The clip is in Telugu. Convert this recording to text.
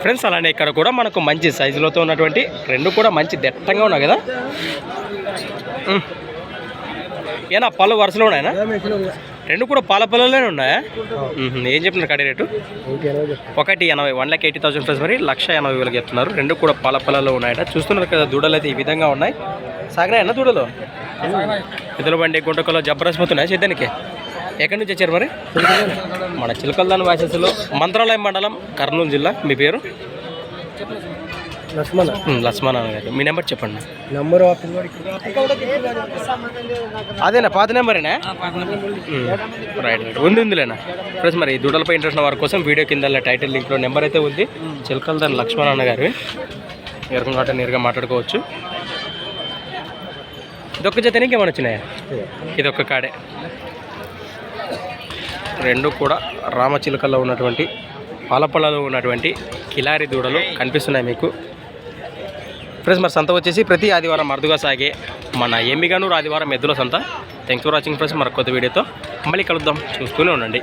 ఫ్రెండ్స్ అలానే ఇక్కడ కూడా మనకు మంచి సైజులతో ఉన్నటువంటి రెండు కూడా మంచి దట్టంగా ఉన్నాయి కదా? ఏనా పళ్ళు వరుసలో ఉన్నాయనా? రెండు కూడా పాల పిల్లలనే ఉన్నాయా. ఏం చెప్తున్నారు కడి రేటు? ఒకటి ఎనభై one lakh eighty thousand plus మరి లక్ష ఎనభై వేలకు చెప్తున్నారు. రెండు కూడా పాల పిల్లలు ఉన్నాయట. చూస్తున్నారు కదా దూడలు అయితే ఈ విధంగా ఉన్నాయి. సాగినాయన్న దూడలు? ఇతల బండి గుంటకలో జబర్దస్త్ సిద్ధానికి? ఎక్కడి నుంచి వచ్చారు మరి? మన చిలకల్దాన్ వాసెస్లో మంత్రాలయం మండలం కర్నూలు జిల్లా. మీ పేరు? లక్ష్మణ. లక్ష్మణ్ గారు. మీ నెంబర్ చెప్పండి. నంబర్ అదేనా? పాత నెంబరేనా? Right right. ఉంది ఉందిలేనా? ప్లస్ మరి ఈ దూడలపై ఇంట్రెస్ట్ ఉన్న వారి కోసం వీడియో కింద టైటిల్ లింక్లో నెంబర్ అయితే ఉంది. చిలకల్దాన్ లక్ష్మణ్ అన్న గారు. ఎవరికి కాబట్టి నేరుగా మాట్లాడుకోవచ్చు. ఇదొక్క జత ఇంకేమైనా వచ్చినాయా? ఇదొక్క కాడే. రెండు కూడా రామచిలుకల్లో ఉన్నటువంటి పాలపళ్ళలో ఉన్నటువంటి కిలారి దూడలు కనిపిస్తున్నాయి మీకు. ఫ్రెండ్స్ మరి సంత వచ్చేసి ప్రతి ఆదివారం అరుదుగా సాగే మన ఎమ్మిగానూరు ఆదివారం ఎద్దుల సంత. థ్యాంక్ ఫర్ వాచింగ్ ఫ్రెండ్స్ మరి కొత్త వీడియోతో మళ్ళీ కలుద్దాం. చూస్తూనే ఉండండి.